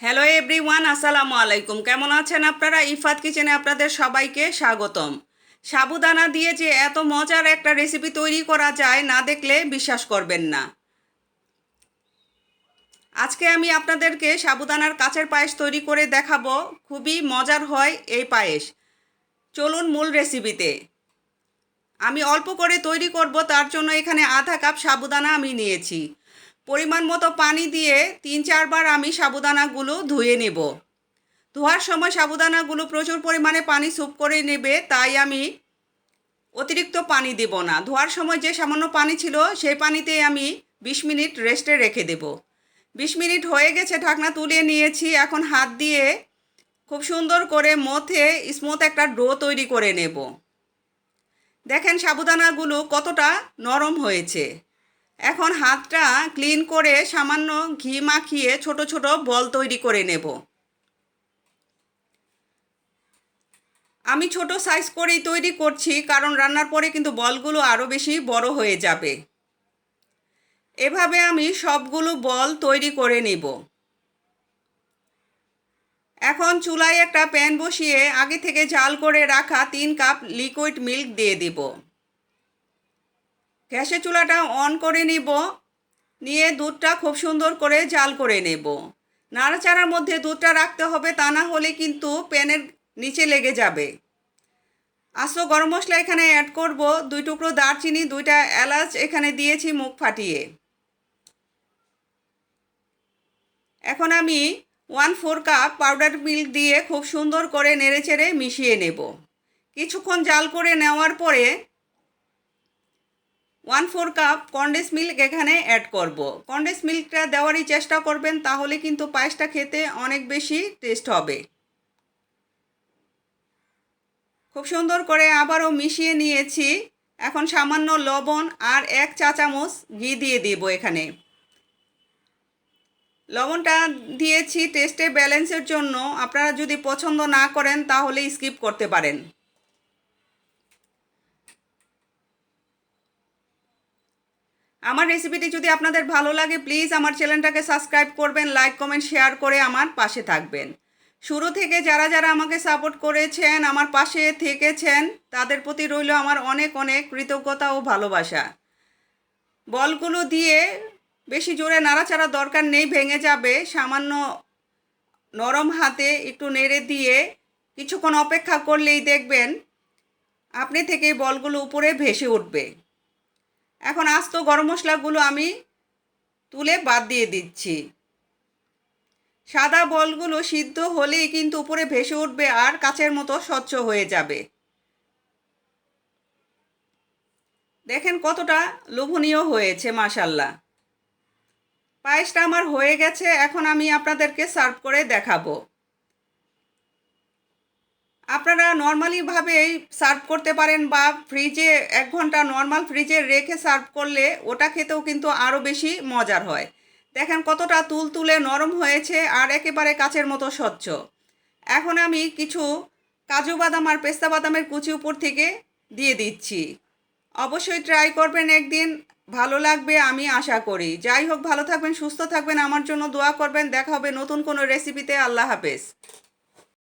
Hello everyone আসসালামু আলাইকুম। কেমন আছেন আপনারা? ইফাত কিচেনে আপনাদের সবাইকে স্বাগতম। সাবুদানা দিয়ে যে এত মজার একটা রেসিপি তৈরি করা যায়, না দেখলে বিশ্বাস করবেন না। আজকে আমি আপনাদেরকে সাবুদানার কাচের পায়েস তৈরি করে দেখাবো। খুবই মজার হয় এই পায়েস। চলুন মূল রেসিপিতে আমি অল্প করে তৈরি করব, তার জন্য এখানে আধা কাপ সাবুদানা আমি নিয়েছি। পরিমাণ মতো পানি দিয়ে তিন চারবার আমি সাবুদানাগুলো ধুয়ে নেব। ধোয়ার সময় সাবুদানাগুলো প্রচুর পরিমাণে পানি স্যুপ করে নেবে, তাই আমি অতিরিক্ত পানি দেব না। ধোয়ার সময় যে সামান্য পানি ছিল, সেই পানিতে আমি বিশ মিনিট রেস্টে রেখে দেব। বিশ মিনিট হয়ে গেছে, ঢাকনা তুলে নিয়েছি। এখন হাত দিয়ে খুব সুন্দর করে মথে স্মুথ একটা ডো তৈরি করে নেব। দেখেন সাবুদানাগুলো কতটা নরম হয়েছে। এখন হাতটা ক্লিন করে সামান্য ঘি মাখিয়ে ছোট ছোট বল তৈরি করে নেব। আমি ছোট সাইজ করেই তৈরি করছি, কারণ রান্নার পরে কিন্তু বলগুলো আরও বেশি বড় হয়ে যাবে। এভাবে আমি সবগুলো বল তৈরি করে নেব। এখন চুলায় একটা প্যান বসিয়ে আগে থেকে জাল করে রাখা তিন কাপ লিকুইড মিল্ক দিয়ে দিব। গ্যাসের চুলাটা অন করে নিব। নিয়ে দুধটা খুব সুন্দর করে জাল করে নেব। নাড়াচাড়ার মধ্যে দুধটা রাখতে হবে, তা না হলে কিন্তু প্যানের নিচে লেগে যাবে। আস্ত গরম মশলা এখানে অ্যাড করব। দুই টুকরো দারচিনি, দুইটা এলাচ এখানে দিয়েছি মুখ ফাটিয়ে। এখন আমি one four cup powder milk দিয়ে খুব সুন্দর করে নেড়েচেড়ে মিশিয়ে নেব। কিছুক্ষণ জাল করে নেওয়ার পরে one four cup condense milk এখানে অ্যাড করব। কন্ডেন্স মিল্কটা দেওয়ারই চেষ্টা করবেন, তাহলে কিন্তু পায়েসটা খেতে অনেক বেশি টেস্ট হবে। খুব সুন্দর করে আবারও মিশিয়ে নিয়েছি। এখন সামান্য লবণ আর এক চা চামচ ঘি দিয়ে দিব এখানে। লবণটা দিয়েছি টেস্টে ব্যালেন্সের জন্য। আপনারা যদি পছন্দ না করেন তাহলে স্কিপ করতে পারেন। আমার রেসিপিটি যদি আপনাদের ভালো লাগে প্লিজ আমার চ্যানেলটাকে সাবস্ক্রাইব করবেন লাইক কমেন্ট শেয়ার করে আমার পাশে থাকবেন। শুরু থেকে যারা যারা আমাকে সাপোর্ট করেছেন, আমার পাশে থেকেছেন, তাদের প্রতি রইল আমার অনেক অনেক কৃতজ্ঞতা ও ভালোবাসা। বলগুলো দিয়ে বেশি জোরে নাড়াচাড়া দরকার নেই, ভেঙে যাবে। সামান্য নরম হাতে একটু নেড়ে দিয়ে কিছুক্ষণ অপেক্ষা করলেই দেখবেন, আপনি থেকে বলগুলো উপরে ভেসে উঠবে। এখন আস্ত গরম মশলাগুলো আমি তুলে বাদ দিয়ে দিচ্ছি। সাদা বলগুলো সিদ্ধ হলেই কিন্তু উপরে ভেসে উঠবে আর কাচের মতো স্বচ্ছ হয়ে যাবে। দেখেন কতটা লোভনীয় হয়েছে মাসাল্লাহ পায়েসটা আমার হয়ে গেছে, এখন আমি আপনাদেরকে সার্ভ করে দেখাবো। আপনারা নর্মালিভাবেই সার্ভ করতে পারেন বা ফ্রিজে এক ঘণ্টা নর্মাল ফ্রিজে রেখে সার্ভ করলে ওটা খেতেও কিন্তু আরও বেশি মজার হয়। দেখেন কতটা তুল তুলে নরম হয়েছে আর একেবারে কাচের মতো স্বচ্ছ। এখন আমি কিছু কাজু বাদাম আর পেস্তা বাদামের কুচি উপর থেকে দিয়ে দিচ্ছি। অবশ্যই ট্রাই করবেন একদিন, ভালো লাগবে আমি আশা করি। যাই হোক, ভালো থাকবেন, সুস্থ থাকবেন, আমার জন্য দোয়া করবেন। দেখা হবে নতুন কোনো রেসিপিতে আল্লাহ হাফেজ।